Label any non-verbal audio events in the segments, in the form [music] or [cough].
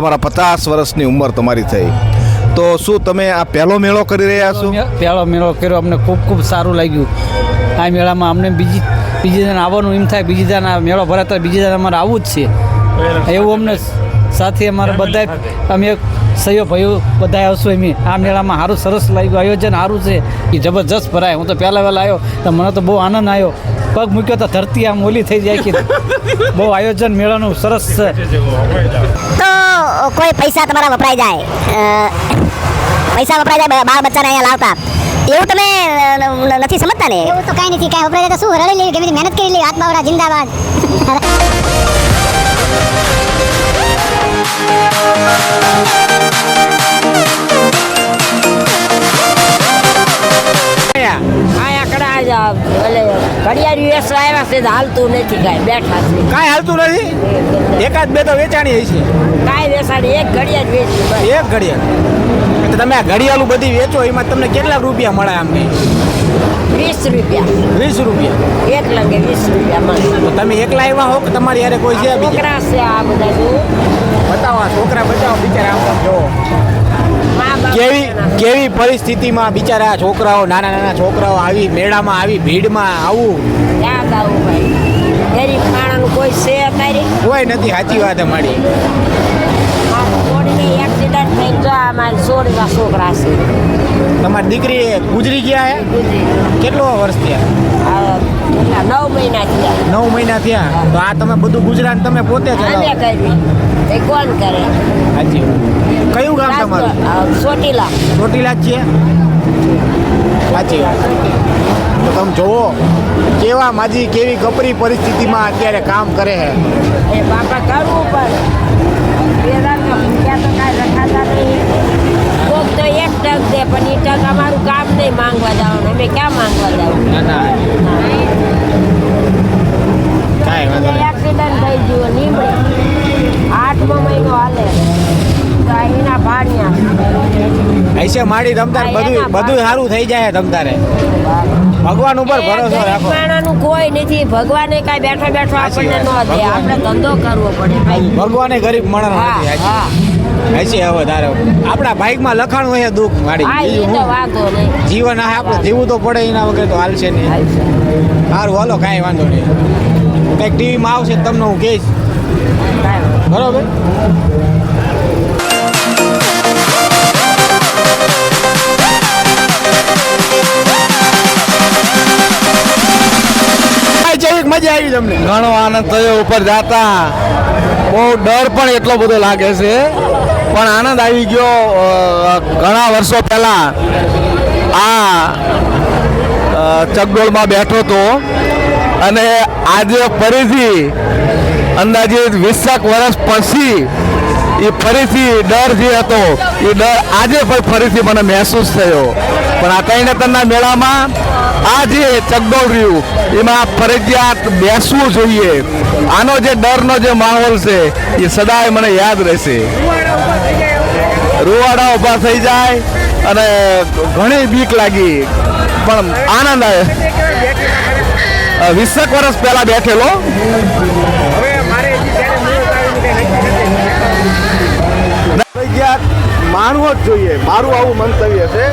પચાસ વર્ષની ઉંમર તમારી થઈ. તો શું તમે આ પહેલો મેળો કરી રહ્યા છો? પહેલો મેળો કર્યો, અમને ખૂબ ખૂબ સારું લાગ્યું. આ મેળામાં અમને બીજી બીજી દાન આવવાનું એમ થાય, બીજી દાન મેળો ભરાતા બીજી દાન અમારે આવવું જ છે. એવું અમને સાથે અમારે બધા, અમે સહયો ભાઈઓ બધા આવશું એમ. આ મેળામાં સારું સરસ લાગ્યું, આયોજન સારું છે. એ જબરજસ્ત ભરાય. હું તો પહેલાં વહેલા આવ્યો, તો મને તો બહુ આનંદ આવ્યો. પગ મૂક્યો તો ધરતી આમ ઓલી થઈ જાય કે બહુ આયોજન મેળાનું સરસ છે. તો કોઈ પૈસા તમારા વપરાઈ જાય. પૈસા વપરાઈ જાય બાળ બચ્ચાને અહીંયા લાવતા. એવું તમે નથી સમજતા ને? એવું તો કાંઈ નથી. કાંઈ વપરાય જાય તો શું? રડી લેવી કેવી મહેનત કરી લેવી? આત્માવડા જિંદાબાદ. આયા [laughs] ઘડિયાળ યુએસ આવ્યા છે હાલતું નથી કાંઈ બેઠા છે. કાંઈ હાલતું નથી? એકાદ બે તો વેચાણી હશે. કાંઈ વેચાણી એક ઘડિયાળ વેચી એક ઘડિયાળ. તમે આ ઘડિયાળું બધી વેચો એમાં તમને કેટલા રૂપિયા મળે આમને વીસ રૂપિયા. વીસ રૂપિયા. એક લગે વીસ રૂપિયા મળે. તો તમે એકલા આવ્યા હો કે તમારી યારે કોઈ છે છોકરા છે આ બધા બતાવો છોકરા બતાવો બિચારા આમ બાપ કેવી કેવી પરિસ્થિતિમાં બિચારા છોકરાઓ નાના નાના છોકરાઓ આવી મેળામાં આવી ભીડમાં આવું? યાદ આવું ભાઈ. ગરીબ માણસનું કોઈ છે તારી કોઈ નથી સાચી વાત અમારી. એક્સિડન્ટ થઈ જો આ મારી સોળના છોકરા છે. તમારી દીકરી ગુજરી ગયા હે? કેટલો વર્ષ થયા? નવ મહિના થયા. નવ મહિના થયા? તો આ તમે બધું ગુજરાત તમે પોતે ચલાવો એ કોણ કરે? સાચી કયું ગામ તમારું? સોટીલા ચોટીલા. જ છે? સાચી તો તમે જોવો કેવા માજી કેવી કપરી પરિસ્થિતિમાં અત્યારે કામ કરે છે એ બાપા કરવું પડે વેરાને ભૂખ્યા તો કાંઈ રખાતા નહીં. કોક તો એક ટક દે પણ એ ટક અમારું કામ નહીં માંગવા જવાનું અમે ક્યાં માંગવા એક્સિડન્ટ થઈ ગયું નીમડી આઠમો મહિનો હાલે. એના ભાણિયા. ऐसे માડી તમતાર બધું બધું સારું થઈ જાય તમતારે. ભગવાન ઉપર ભરોસો રાખો. માણાનું કોઈ નથી. ભગવાને કાંઈ બેઠો બેઠો આપણને ન. દે. આપણે ધંધો કરવો પડે ભગવાને ગરીબ માણસ હા. હશે હવે તારે. આપણા બાઇકમાં લખાણ હોય દુઃખ મારી. જીવન આ આપણે જીવવું તો પડે એના વગર તો હાલશે નહીં. સારું હાલો કાંઈ વાંધો નહીં. કંઈક ટીવીમાં આવશે તમને હું કહીશ. બરોબર? જેવી મજા આવી તમને. ઘણો આનંદ થયો, ઉપર જાતા. બહુ ડર પણ એટલો બધો લાગે છે. પણ આનંદ આવી ગયો ઘણા વર્ષો પહેલા. આ ચકડોળમાં બેઠો હતો. અને આજે ફરીથી, અંદાજે વીસેક વર્ષ પછી એ ફરીથી ડર જે હતો એ ડર આજે પણ ફરીથી મને મહેસૂસ થયો. પણ આ તૈણતરના મેળામાં આ જે ચકડોળ રહ્યું એમાં ફરજિયાત બેસવું જોઈએ. આનો જે ડરનો જે માહોલ છે, એ સદાય મને યાદ રહેશે. રૂવાડા ઊભા થઈ જાય અને ઘણી બીક લાગી, પણ આનંદ આવે. વીસેક વર્ષ પહેલા બેઠેલો. માણવો જ જોઈએ. મારું આવું મંતવ્ય છે.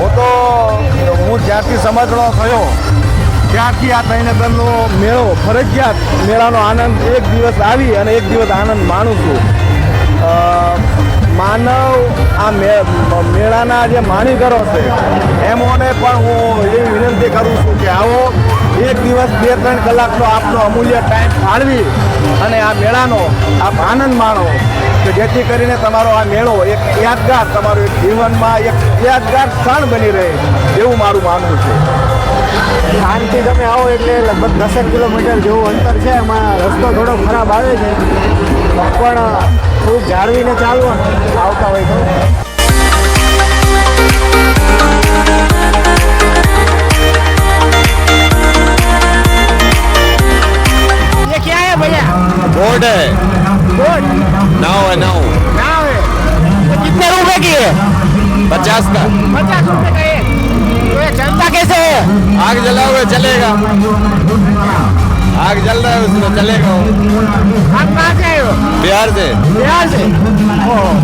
હું તો હું જ્યારથી સમજણો થયો, ત્યારથી આ ત્રણેતરનો મેળો ફરજિયાત મેળાનો આનંદ એક દિવસ આવી અને એક દિવસ આનંદ માણું છું. માનવ આ મેળાના જે માણીગરો છે, એમોને પણ હું એવી વિનંતી કરું છું કે આવો, એક દિવસ બે ત્રણ કલાકનો આપનો અમૂલ્ય ટાઈમ ફાળવી અને આ મેળાનો આપ આનંદ માણો. કે જેથી કરીને તમારો આ મેળો એક યાદગાર તમારું એક જીવનમાં એક યાદગાર ક્ષણ બની રહે એવું મારું માનવું છે શાંતિ તમે આવો એટલે લગભગ દસેક કિલોમીટર જેવું અંતર છે એમાં રસ્તો થોડો ખરાબ આવે છે પણ ખૂબ જાળવીને ચાલવાનું આવતા હોય તો ये क्या है भैया बोर्ड है बोट नौ है नाव नाव है। कितने रुपए की है? पचास का। पचास रुपए का ये। चलता कैसे है? आग जलाओगे चलेगा। आग जल रहा है उसमें चलेगा आप कहाँ से आए हो? बिहार से। बिहार से?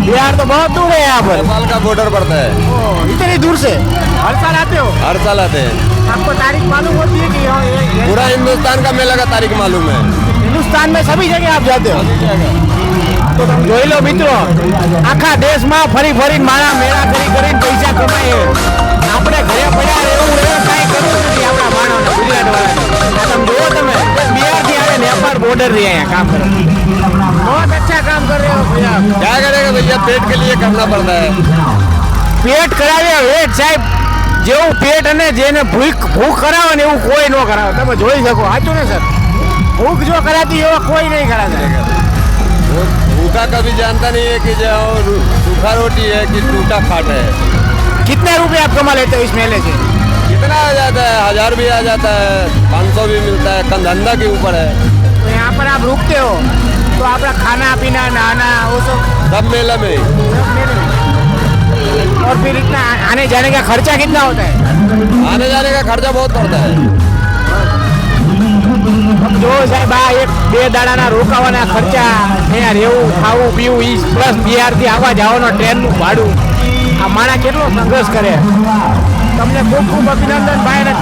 बिहार तो बहुत दूर है यहाँ पर। नेपाल का बॉर्डर पड़ता है। इतनी दूर से? हर साल आते हो? हर साल आते हैं। आपको तारीख मालूम होती है कि पूरा हिंदुस्तान का मेला का तारीख मालूम है। हिंदुस्तान में सभी जगह आप जाते हो। જોઈ લો મિત્રો આખા દેશમાં ફરી ફરી મારા મેળા કરી કરીને પૈસા કમાય આપણે ઘરે પડ્યા રહેવું એવું કાંઈ કરવું નથી આપણા માણસને ગુજરાત વાળાને આ તમે જુઓ તમે બિહારથી આવે નેપાળ બોર્ડર થી અહીંયા કામ કરે बहुत अच्छा काम कर रहे हो भैया क्या करेगा भैया पेट के लिए करना पड़ता है પેટ કરાવ્યા વેટ સાહેબ જેવું પેટ અને જેને ભૂખ ભૂખ કરાવે ને એવું કોઈ ન કરાવે તમે જોઈ શકો સાચું ને સર ભૂખ જો કરાતી એવા કોઈ નહીં કરાવે वो भूखा कभी जानता नहीं है कि जो सूखा रोटी है कि टूटा खाट है। कितने रुपए आप कमा लेते हो इस मेले से? कितना आ जाता है? हज़ार भी आ जाता है पाँच सौ भी मिलता है कम धंधा के ऊपर है। तो यहाँ पर आप रुकते हो तो आपका खाना पीना नहाना वो सब? सब मेला में। सब मेले में। और फिर इतना आने जाने का खर्चा कितना होता है? आने जाने का खर्चा बहुत पड़ता है। જો સાહેબ આ એક બે દાડાના રોકાવાના ખર્ચા અહીંયા રહેવું ખાવું પીવું ઈ પ્લસ બિહારથી આવવા જવાનો ટ્રેનનું ભાડું. આ માણા કેટલો સંઘર્ષ કરે. તમને ખૂબ ખૂબ અભિનંદન ભાઈ ને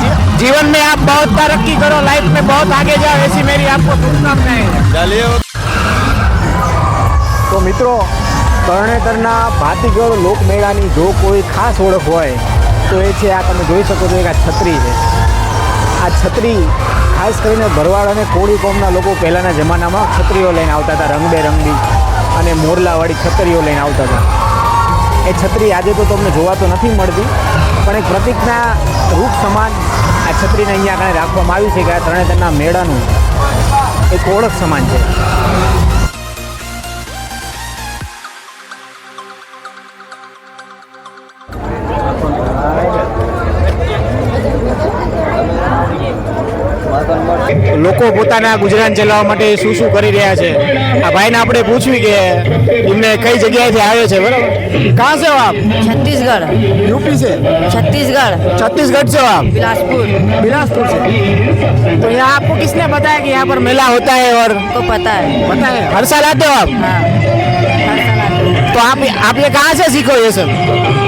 જીવન મેં આપ બહુ તરક્કી કરો લાઈફ મેં બહુ આગે જાઓ એસી મેરી આપકો શુભકામનાએ તો મિત્રો તરણેતરના ભાતીગળ લોકમેળાની જો કોઈ ખાસ ઓળખ હોય તો એ છે આ તમે જોઈ શકો છો એક આ છત્રી છે. આ છત્રી ખાસ કરીને ભરવાડ અને કોળી કોમના લોકો પહેલાંના જમાનામાં છત્રીઓ લઈને આવતા હતા, રંગબેરંગી અને મોરલાવાળી છત્રીઓ લઈને આવતા હતા. એ છત્રી આજે તો તમને જોવા તો નથી મળતી, પણ એક પ્રતિકના રૂપ સમાન આ છત્રીને અહીંયા આગળ રાખવામાં આવી છે કે આ તરણેતરના મેળાનું એક ઓળખ સમાન છે. લોકો પોતાના ગુજરાન ચલાવવા માટે શું શું કરી રહ્યા છે આ ભાઈને આપણે પૂછ્યું કે એમને કઈ જગ્યાએથી આવે છે બરાબર कहाँ से हो आप छत्तीसगढ़ यूपी से छत्तीसगढ़ छत्तीसगढ़ से हो आप बिलासपुर बिलासपुर से तो यहाँ आपको किसने बताया कि यहाँ पर मेला होता है और को पता है पता है हर साल आते हो आप हाँ हर साल आते हैं। तो आप आप ये कहाँ से सीखो ये सब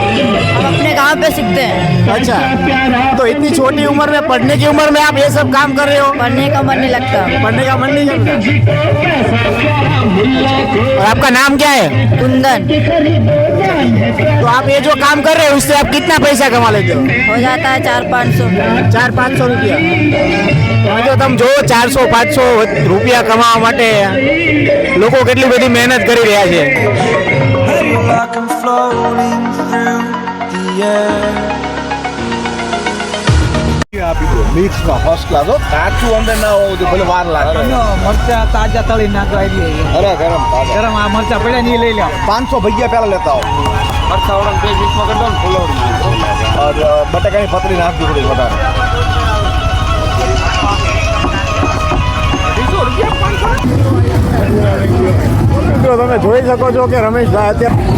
हम अपने गांव पे सीखते हैं अच्छा तो इतनी छोटी उम्र में पढ़ने की उम्र में आप ये सब काम कर रहे हो पढ़ने का मन नहीं लगता पढ़ने का मन नहीं करता और आपका नाम क्या है कुंदन तो आप ये जो काम कर रहे हो उससे आप कितना पैसा कमा लेते हो हो जाता है चार पाँच सौ ચાર પાંચસો રૂપિયા હવે જો તમે જુઓ ચારસો પાંચસો રૂપિયા કમાવા માટે લોકો કેટલી બધી મહેનત કરી રહ્યા છે the આપી દો મિક્સમાં ફર્સ્ટ ક્લાસ હો. કાચું અંદર ના હોવું જોઈએ ભલે વાર લાગે. મરચા તાજા તળી નાખો અરે ગરમ ગરમ આ મરચા પડ્યા નહીં લઈ લો પાંચસો ભૈયા પહેલા લેતા આવો. બે મિક્સમાં કરી દો ને ફુલવડી. और બટાકાની પતરી નાખજો થોડી વધારે. મિત્રો તમે જોઈ શકો છો કે રમેશભાઈ અત્યારે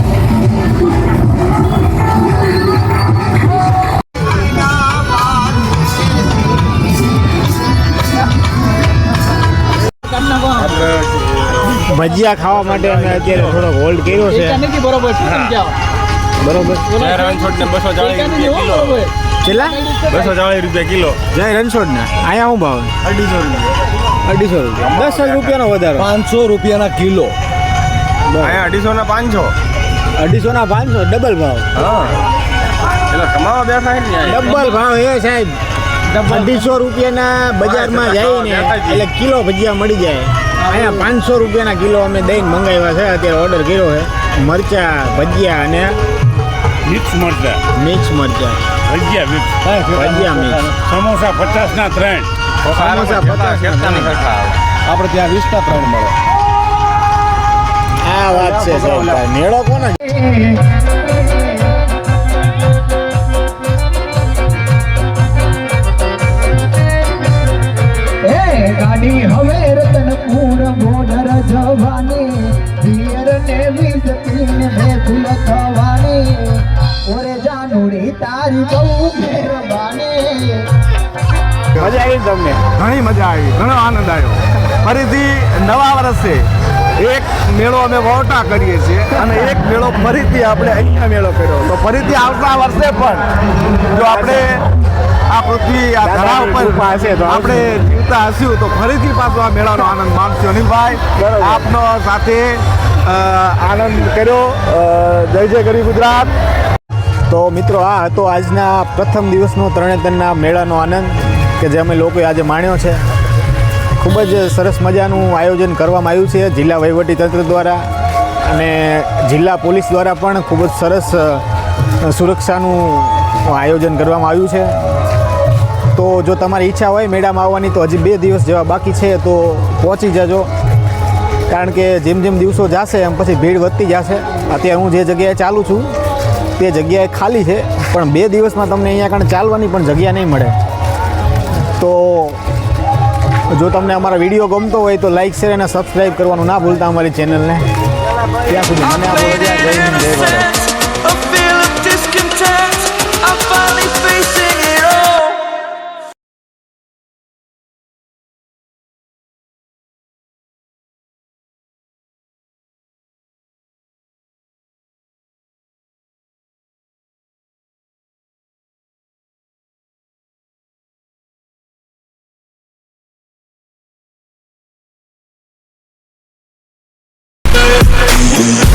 ભજીયા ખાવા માટે અમે અત્યારે થોડોક હોલ્ડ કર્યો છે. બરોબર બરોબર. કેટલા? બસો ચાલીસ રૂપિયા કિલો. જય રણછોડ ને. અહીંયા શું ભાવ અઢીસો રૂપિયા. અઢીસો રૂપિયા. દસ જ રૂપિયાનો વધારો. પાંચસો રૂપિયાના કિલો. અહીંયા અઢીસો ના પાંચસો. અઢીસો ના પાંચસો? ડબલ ભાવ. હા. એટલે કમાવા બેઠા ડબલ ભાવ એ સાહેબ. અઢીસો રૂપિયાના બજારમાં જાય ને એટલે કિલો ભજીયા મળી જાય. અહીંયા પાંચસો રૂપિયાના કિલો અમે દહીં મંગાવ્યા છે. અત્યારે ઓર્ડર કર્યો છે. મરચા ભજીયા અને મિક્સ મરચા. મિક્સ મરચા. ભજીયા મિક્સ. ભજીયા મિક્સ. સમોસા પચાસ ના ત્રણ. સમોસા પચાસ આપણે ત્યાં વીસ ના ત્રણ મળે. આ વાત છે મેળો કોને? મજા આવી તમને? ઘણી મજા આવી ઘણો આનંદ આવ્યો. ફરીથી નવા વર્ષે એક મેળો અમે વોટા કરીએ છીએ અને એક મેળો ફરીથી આપણે અહીંયા મેળો કર્યો. તો ફરીથી આવતા વર્ષે પણ જો આપણે આ પૃથ્વી આ ધરા ઉપર પાસે તો આપણે જીવતા હસ્યું તો ફરીથી પાછો આ મેળાનો આનંદ માણશું અનિલભાઈ આપનો સાથે આનંદ કર્યો. જય જય ગરી ગુજરાત. તો મિત્રો, આ હતો આજના પ્રથમ દિવસનો તરણેતરના મેળાનો આનંદ કે જે અમે લોકોએ આજે માણ્યો છે. ખૂબ જ સરસ મજાનું આયોજન કરવામાં આવ્યું છે જિલ્લા વહીવટીતંત્ર દ્વારા અને જિલ્લા પોલીસ દ્વારા પણ ખૂબ જ સરસ સુરક્ષાનું આયોજન કરવામાં આવ્યું છે. તો જો તમારી ઈચ્છા હોય મેળામાં આવવાની તો હજી બે દિવસ જેવા બાકી છે તો પહોંચી જજો. કારણ કે જેમ જેમ દિવસો જશે એમ પછી ભીડ વધતી જશે. અત્યારે હું જે જગ્યાએ ચાલું છું તે જગ્યાએ ખાલી છે, પણ બે દિવસમાં તમને અહીંયા કારણે ચાલવાની પણ જગ્યા નહીં મળે. તો જો તમને અમારા વીડિયો ગમતો હોય તો લાઈક શેર અને સબસ્ક્રાઈબ કરવાનું ના ભૂલતા અમારી ચેનલને ત્યાં સુધી મને આપો જય જય We'll